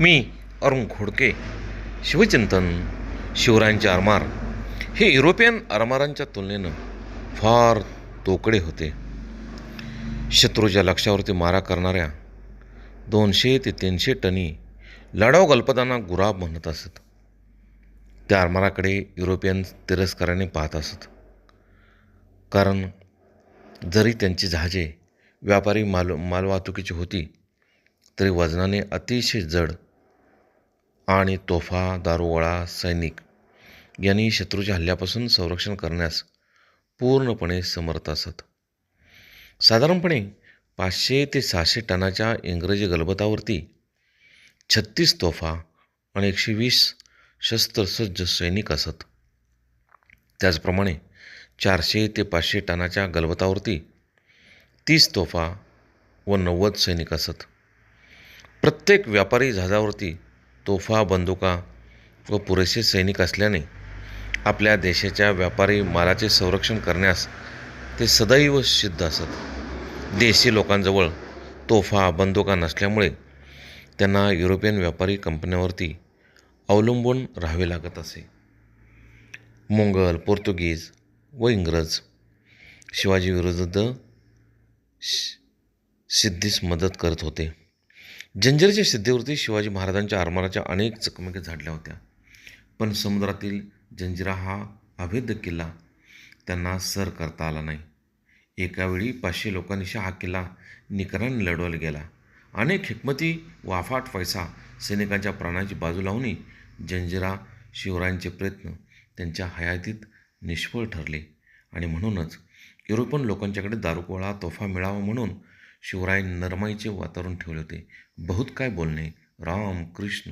मी अरुण घोडके शिवचिंतन शिवरायांचे आरमार. हे युरोपियन आरमारांच्या तुलनेनं फार तोकडे होते. शत्रूच्या लक्षावरती मारा करणाऱ्या दोनशे ते तीनशे टनी लढाऊ गल्पतांना गुराब म्हणत असत. त्या आरमाराकडे युरोपियन तिरस्काराने पाहत असत. कारण जरी त्यांची जहाजे व्यापारी माल मालवाहतुकीची होती तरी वजनाने अतिशय जड आणि तोफा दारुगोळा सैनिक यांनी शत्रूच्या हल्ल्यापासून संरक्षण करण्यास पूर्णपणे समर्थ असत. साधारणपणे पाचशे ते सहाशे टनाच्या इंग्रजी गलबतावरती छत्तीस तोफा आणि एकशे वीस शस्त्रसज्ज सैनिक असत. त्याचप्रमाणे चारशे ते पाचशे टनाच्या गलबतावरती तीस तोफा व नव्वद सैनिक असत. प्रत्येक व्यापारी जहाजावरती तोफा बंदुका व पुरेसे सैनिक असल्याने आपल्या देशाच्या व्यापारी मालाचे संरक्षण करण्यास ते सदैव सिद्ध असत. देशी लोकांजवळ तोफा बंदुका नसल्यामुळे त्यांना युरोपियन व्यापारी कंपन्यांवरती अवलंबून राहावे लागत असे. मोंगल पोर्तुगीज व इंग्रज शिवाजीविरुद्ध शि सिद्धीस मदत करत होते. जंजिराच्या सिद्धीवरती शिवाजी महाराजांच्या आरमाराच्या अनेक चकमकी झाडल्या होत्या. पण समुद्रातील जंजिरा हा अभेद्य किल्ला त्यांना सर करता आला नाही. एकावेळी पाचशे लोकांनीशी हा किल्ला निकराने लढवला गेला. अनेक हिकमती व पैसा सैनिकांच्या प्राणाची बाजू लावूनही जंजिरा शिवरायांचे प्रयत्न त्यांच्या हयातीत निष्फळ ठरले. आणि म्हणूनच युरोपियन लोकांच्याकडे दारुकोळा तोफा मिळावा म्हणून शिवराय नरमाईचे वातावरण ठेवले होते. बहुत काय बोलणे? राम कृष्ण.